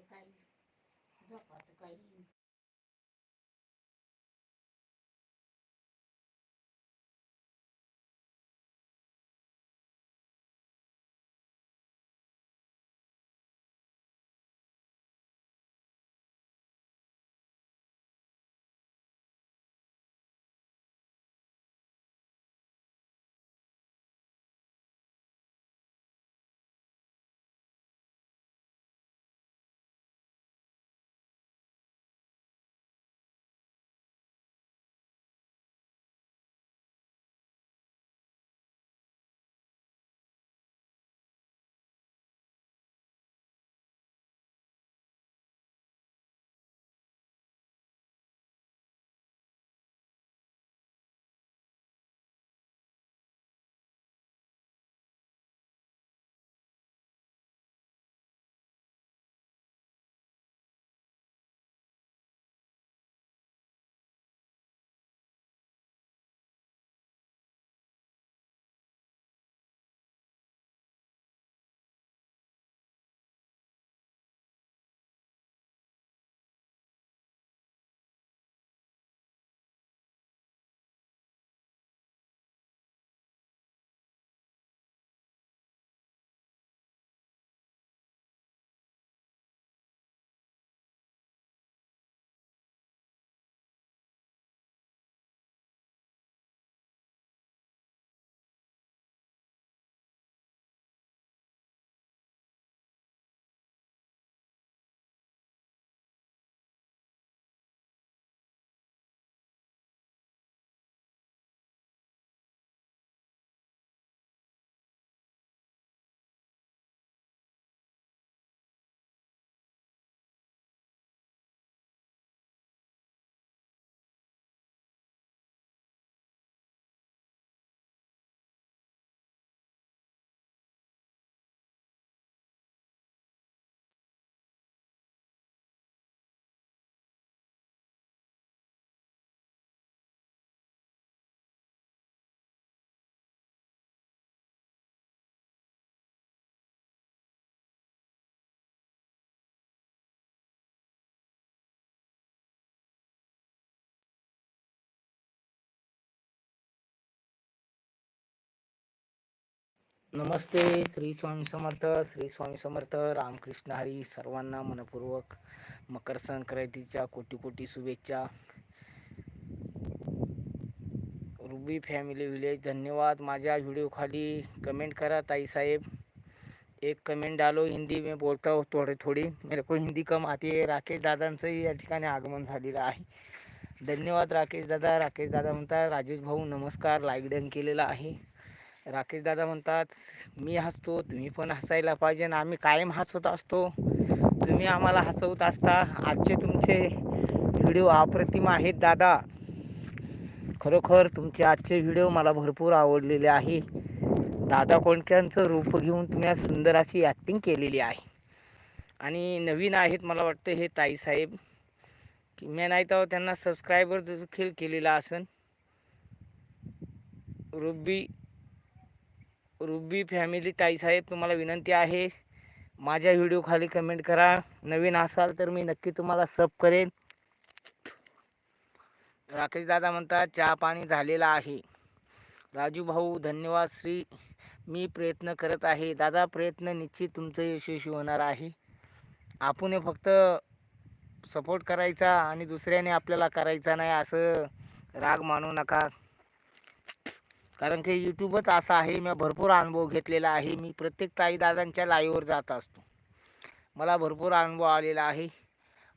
काही झोपात काही नमस्ते श्री स्वामी समर्थ श्री स्वामी समर्थ रामकृष्ण हरी सर्वांना मनपूर्वक मकर संक्रांतीच्या कोटी कोटी शुभेच्छा. रुबी फॅमिली विलेज धन्यवाद. माझ्या व्हिडिओ खाली कमेंट करा ताई साहेब. एक कमेंट डालो हिंदी में बोलता हूँ थोड़ी थोड़ी. मेरे को हिंदी कम आती है. राकेश दादांचंही या ठिकाणी आगमन झालेलं आहे. धन्यवाद राकेश दादा. राकेश दादा म्हणतात राजेश भाऊ नमस्कार. लाईक डन केलेला आहे. राकेश दादा म्हणतात मी हसतो तुम्ही पण हसायला पाहिजे ना आम्ही कायम हसवत असतो. तुम्ही आम्हाला हसवत असता. आजचे तुमचे व्हिडिओ अप्रतिम आहेत दादा. खरोखर तुमचे आजचे व्हिडिओ मला भरपूर आवडलेले आहे. दादा कोणत्यांचं रूप घेऊन तुम्ही सुंदर अशी ॲक्टिंग केलेली आहे. आणि नवीन आहेत मला वाटतं हे ताईसाहेब की मी नाही तर त्यांना सबस्क्रायबर देखील केलेला असन. रुबी रुबी फॅमिली ताईसाहेब तुम्हाला विनंती आहे माझ्या व्हिडिओ खाली कमेंट करा. नवीन असाल तर मी नक्की तुम्हाला सब करेन. राकेश दादा म्हणतात चहा पाणी झालेला आहे. राजू भाऊ धन्यवाद श्री. मी प्रयत्न करत आहे. दादा प्रयत्न निश्चित तुमचं यशस्वी होणार आहे. आपण हे फक्त सपोर्ट करायचा आणि दुसऱ्याने आपल्याला करायचा नाही असं राग मानू नका. कारण की यूट्यूबच असा आहे मी भरपूर अनुभव घेतलेला आहे. मी प्रत्येक ताईदादांच्या लाईव्हवर जात असतो. मला भरपूर अनुभव आलेला आहे.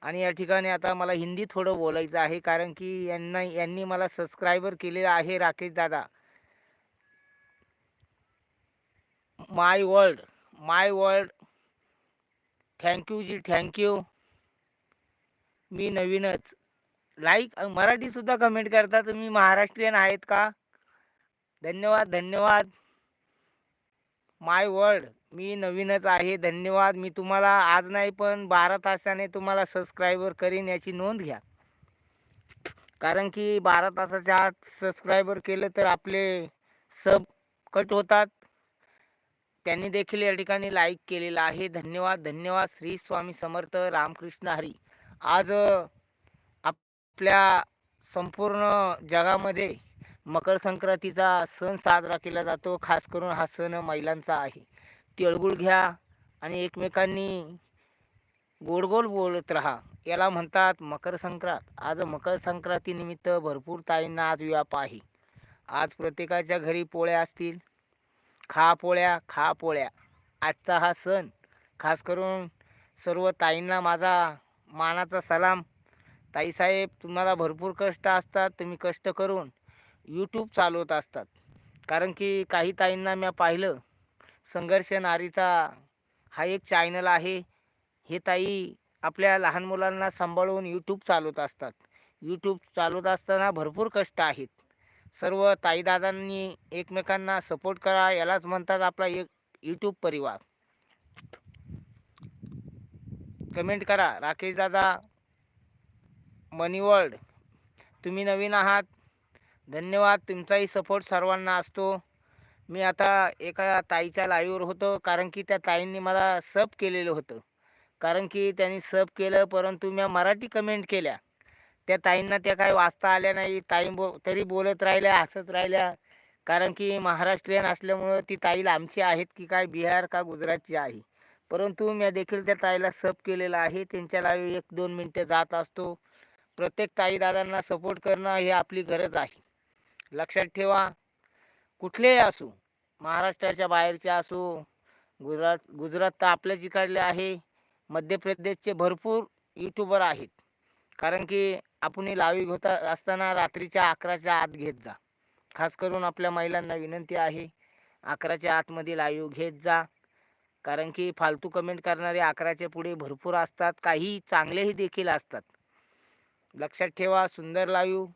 आणि या ठिकाणी आता मला हिंदी थोडं बोलायचं आहे कारण की यांना यांनी मला सबस्क्रायबर केलेलं आहे राकेश दादा. My world my world thank you ji thank you मी नवीनच. लाईक मराठीसुद्धा कमेंट करता. तुम्ही महाराष्ट्रीयन आहेत का? धन्यवाद धन्यवाद. माय वर्ल्ड मी नवीनच आहे. धन्यवाद. मी तुम्हाला आज नाही पण बारा तासाने तुम्हाला सबस्क्रायबर करीन याची नोंद घ्या. कारण की बारा तासाच्या आत सबस्क्रायबर केलं तर आपले सब कट होतात. त्यांनी देखील या ठिकाणी लाईक केलेला आहे. धन्यवाद धन्यवाद. श्री स्वामी समर्थ रामकृष्ण हरी. आज आपल्या संपूर्ण जगामध्ये मकर संक्रांतीचा सण साजरा केला जातो. खास करून हा सण महिलांचा आहे. तिळगुळ घ्या आणि एकमेकांनी गोड बोलत राहा. याला म्हणतात मकर संक्रांत आज मकर संक्रांतीनिमित्त भरपूर ताईंना आज व्याप आहे. आज प्रत्येकाच्या घरी पोळ्या असतील. खा पोळ्या खा पोळ्या. आजचा हा सण. खास करून सर्व ताईंना माझा मानाचा सलाम. ताईसाहेब तुम्हाला भरपूर कष्ट असतात. तुम्ही कष्ट करून यूट्यूब चालवत असतात. कारण की काही ताईंना मी पाहिलं संघर्ष नारीचा हा एक चॅनल आहे. हे ताई आपल्या लहान मुलांना सांभाळून यूट्यूब चालवत असतात. यूट्यूब चालवत असताना भरपूर कष्ट आहेत. सर्व ताईदादांनी एकमेकांना सपोर्ट करा यालाच म्हणतात आपला एक यूट्यूब परिवार. कमेंट करा राकेश दादा मनी वर्ल्ड तुम्ही नवीन आहात. धन्यवाद तुमचाही सपोर्ट सर्वांना असतो. मी आता एका ताईच्या लाईव्हवर होतो कारण की त्या ताईंनी मला सब केलेलं होतं. कारण की त्यांनी सब केलं परंतु मी मराठी कमेंट केल्या. त्या ताईंना त्या काय वाचता आल्या नाही ताई बो तरी बोलत राहिल्या हसत राहिल्या. कारण की महाराष्ट्रीयन असल्यामुळं ती ताई आमची आहेत की काय बिहार का गुजरातची आहे. परंतु मी देखील त्या ताईला सब केलेलं आहे. त्यांच्या लाईव्ह एक दोन मिनटं जात असतो. प्रत्येक ताई दादांना सपोर्ट करणं ही आपली गरज आहे. लक्षात ठेवा. कुठलेही असो महाराष्ट्राच्या बाहेरचे असो गुजरात गुजरात तर आपल्याच इकडले आहे. मध्य प्रदेशचे भरपूर यूट्यूबर आहेत. कारण की आपण लावी घेता असताना रात्रीच्या अकराच्या आत घेत जा. खास करून आपल्या महिलांना विनंती आहे अकराच्या आतमध्ये लाईव्ह घेत जा. कारण की फालतू कमेंट करणारे अकराच्या पुढे भरपूर असतात. काही चांगलेही देखील असतात. लक्षात ठेवा सुंदर लाईव्ह.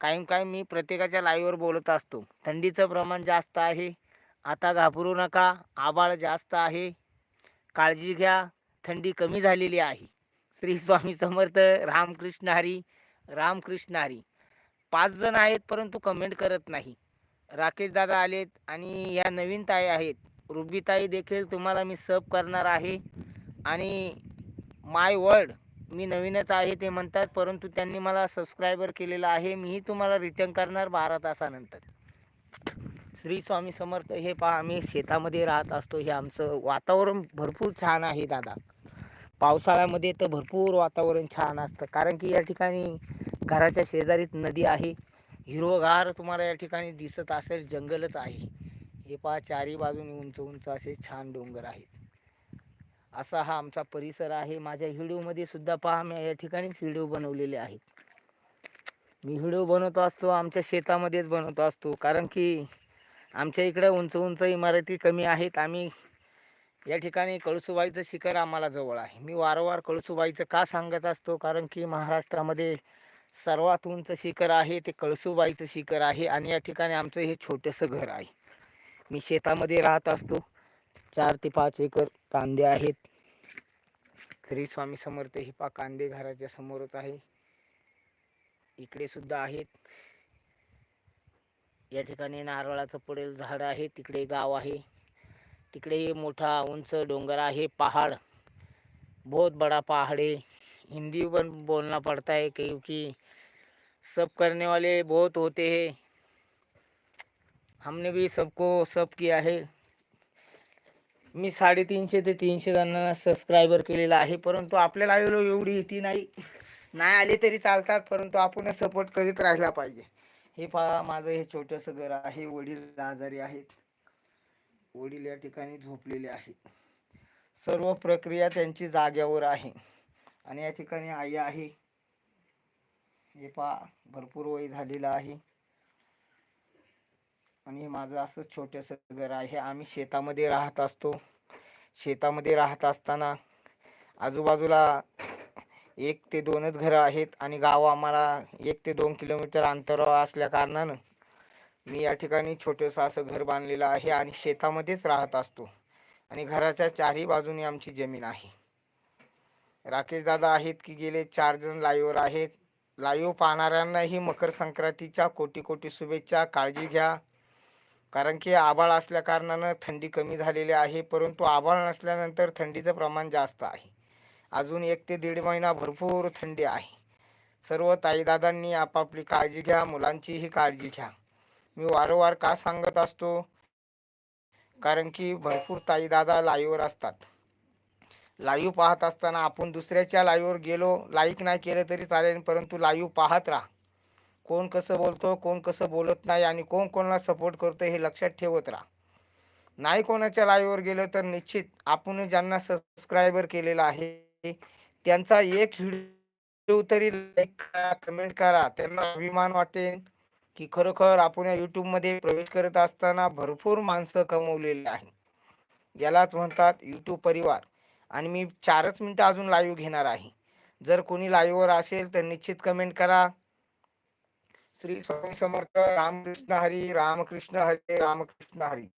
कायम कायम मी प्रत्येकाच्या लाईव्हवर बोलत असतो. थंडीचं प्रमाण जास्त आहे. आता घाबरू नका. आबाळ जास्त आहे. काळजी घ्या. थंडी कमी झालेली आहे. श्री स्वामी समर्थ. रामकृष्ण हरी. रामकृष्ण हरी. पाच जण आहेत परंतु कमेंट करत नाही. राकेश दादा आलेत आणि ह्या नवीन ताई आहेत. रुबीताई देखील तुम्हाला मी सब करणार आहे. आणि माय वर्ड मी नवीनच आहे ते म्हणतात परंतु त्यांनी मला सबस्क्रायबर केलेलं आहे. मीही तुम्हाला रिटर्न करणार बारा तासानंतर. श्री स्वामी समर्थ हे पहा आम्ही शेतामध्ये राहत असतो. हे आमचं वातावरण भरपूर छान आहे दादा. पावसाळ्यामध्ये तर भरपूर वातावरण छान असतं. कारण की या ठिकाणी घराच्या शेजारीच नदी आहे. हिरवगार तुम्हाला या ठिकाणी दिसत असेल जंगलच आहे. हे पहा चारी बाजूने उंच उंच असे छान डोंगर आहेत. असा हा आमचा परिसर आहे. माझ्या व्हिडिओमध्ये सुद्धा पहा मी या ठिकाणीच व्हिडिओ बनवलेले आहेत. मी व्हिडिओ बनवतो असतो आमच्या शेतामध्येच बनवतो असतो. कारण की आमच्या इकडे उंच उंच इमारती कमी आहेत. आम्ही या ठिकाणी कळसुबाईचं शिखर आम्हाला जवळ आहे. मी वारंवार कळसुबाईचं का सांगत असतो? कारण की महाराष्ट्रामध्ये सर्वात उंच शिखर आहे ते कळसुबाईचं शिखर आहे आणि या ठिकाणी आमचं हे छोटंसं घर आहे. मी शेतामध्ये राहत असतो. चार ते पाच एकर कांदे आहेत. श्री स्वामी समर्थ हे पा कांदे घराच्या समोरच आहे. इकडे सुद्धा आहेत. या ठिकाणी नारळाचं पडेल झाड आहे. तिकडे गाव आहे. तिकडे मोठा उंच डोंगर आहे. पहाड़. बहुत बड़ा पहाड़ है हिंदी पण बोलना पड़ता है क्योंकि सब करने वाले बहुत होते हैं. हमने भी सबको सब किया है. मी साडेतीनशे ते तीनशे जणांना सबस्क्रायबर केलेला आहे परंतु आपल्याला एवढी येते नाही. नाही आले तरी चालतात परंतु आपण सपोर्ट करीत राहिला पाहिजे. हे पहा माझं हे छोटंसं घर आहे वडील आजारी आहेत. वडील या ठिकाणी झोपलेले आहेत. सर्व प्रक्रिया त्यांची जाग्यावर आहे. आणि या ठिकाणी आई आहे. हे पहा भरपूर वय झालेलं आहे. आणि माझं असं छोटंसं घर आहे. आम्ही शेतामध्ये राहत असतो. शेतामध्ये राहत असताना आजूबाजूला एक ते दोनच घरं आहेत आणि गाव आम्हाला एक ते दोन किलोमीटर अंतरावर असल्या कारणानं मी या ठिकाणी छोटंसं असं घर बांधलेलं आहे आणि शेतामध्येच राहत असतो. आणि घराच्या चारही बाजूने आमची जमीन आहे. राकेश दादा आहेत की गेले चार जण लाईव्हवर आहेत. लाईव्ह पाहणाऱ्यांनाही मकर संक्रांतीच्या कोटी कोटी शुभेच्छा. काळजी घ्या. कारण की आभाळ असल्या कारणानं थंडी कमी झालेली आहे परंतु आभाळ नसल्यानंतर थंडीचं प्रमाण जास्त आहे. अजून एक ते दीड महिना भरपूर थंडी आहे. सर्व ताईदादांनी आपापली काळजी घ्या मुलांचीही काळजी घ्या. मी वारंवार का सांगत असतो? कारण की भरपूर ताईदादा लाईव्हवर असतात. लाईव्ह पाहत असताना आपण दुसऱ्याच्या लाईव्हवर गेलो लाईक नाही केलं तरी चालेल परंतु लाईव्ह पाहत राहा. कोण कसं बोलतो कोण कसं बोलत नाही आणि कोण कोणाला सपोर्ट करतो हे लक्षात ठेवत राहा. नाही कोणाच्या लाईव्हवर गेलं तर निश्चित आपण ज्यांना सबस्क्रायबर केलेला आहे त्यांचा एक व्हिडिओ तरी लाईक करा कमेंट करा. त्यांना अभिमान वाटेल की खरोखर आपण या यूट्यूबमध्ये प्रवेश करत असताना भरपूर माणसं कमवलेली आहे यालाच म्हणतात यूट्यूब परिवार. आणि मी चारच मिनटं अजून लाईव्ह घेणार आहे. जर कोणी लाईव्हवर असेल तर निश्चित कमेंट करा. श्री स्वामी समर्थ रामकृष्ण हरी रामकृष्ण हरी रामकृष्ण हरी.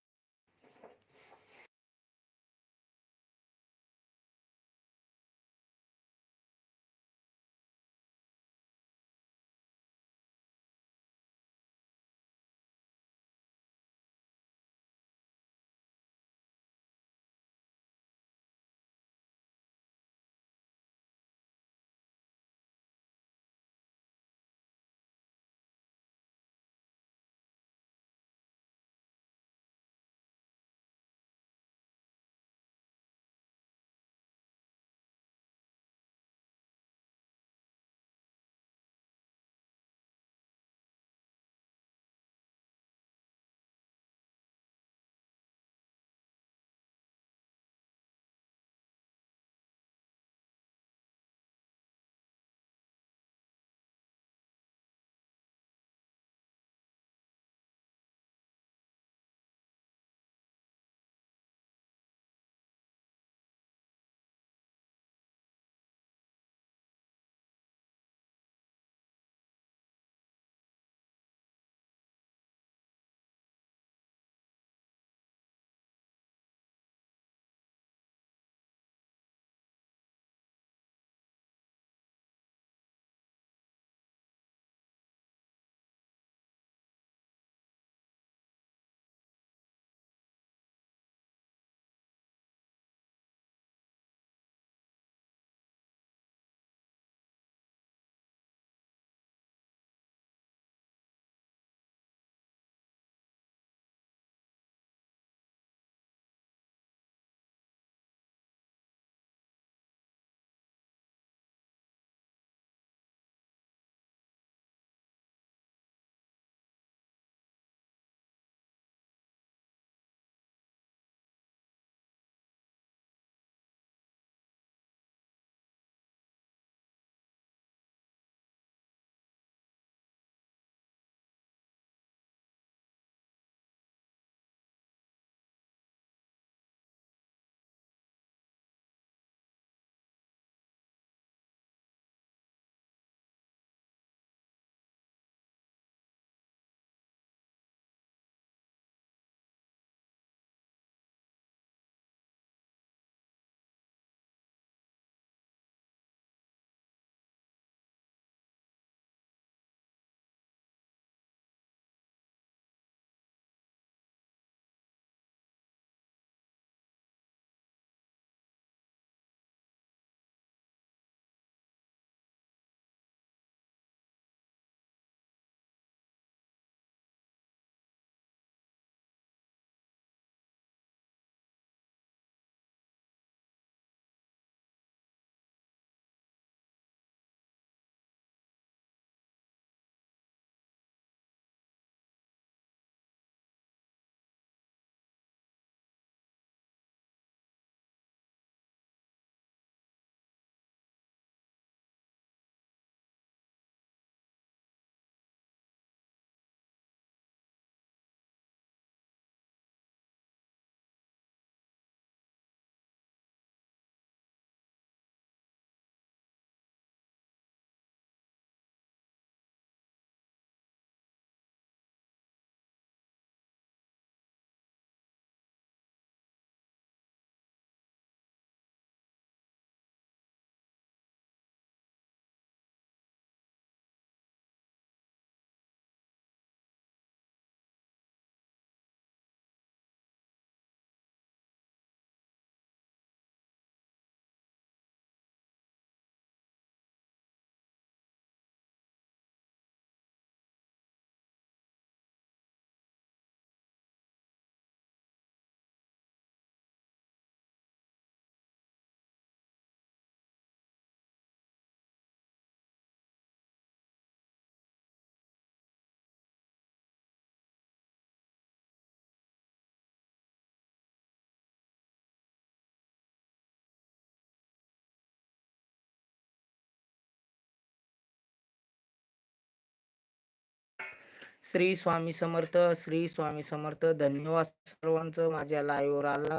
श्री स्वामी समर्थ श्री स्वामी समर्थ. धन्यवाद सर्वांचं माझ्या लाईव्हवर आला.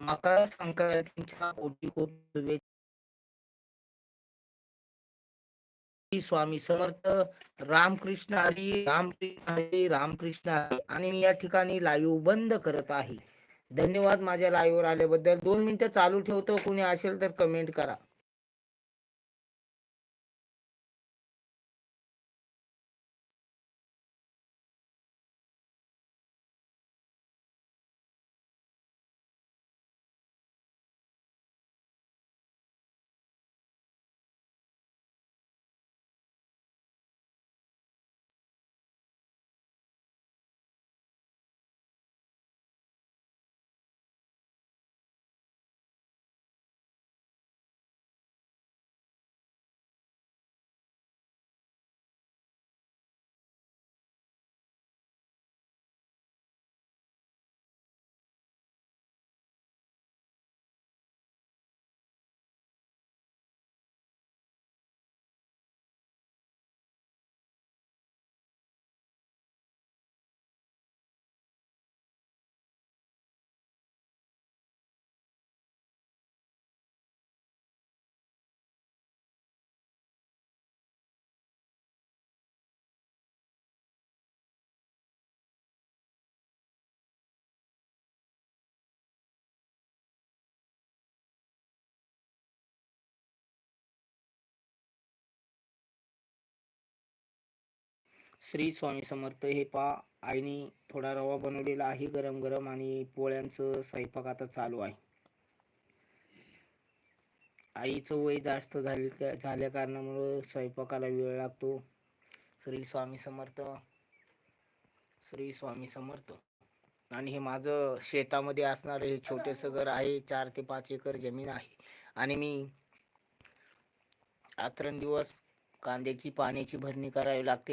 मकर संक्रांतीच्या कोटी कोटी श्री स्वामी समर्थ रामकृष्ण हरी रामकृष्ण हरी रामकृष्ण हरी. आणि मी या ठिकाणी लाईव्ह बंद करत आहे. धन्यवाद माझ्या लाईव्हवर आल्याबद्दल. दोन मिनिटं चालू ठेवतो. कुणी असेल तर कमेंट करा. श्री स्वामी समर्थ हे पा आईने थोडा रवा बनवलेला आहे गरम गरम आणि पोळ्यांचं स्वयंपाक आता चालू आहे. आईचं वय जास्त झाले झाल्या कारणामुळं स्वयंपाकाला वेळ लागतो. श्री स्वामी समर्थ श्री स्वामी समर्थ. आणि हे माझं शेतामध्ये असणारं हे छोटेसं घर आहे. चार ते पाच एकर जमीन आहे. आणि मी रात्रंदिवस कांद्याची पाण्याची भरणी करावी लागते.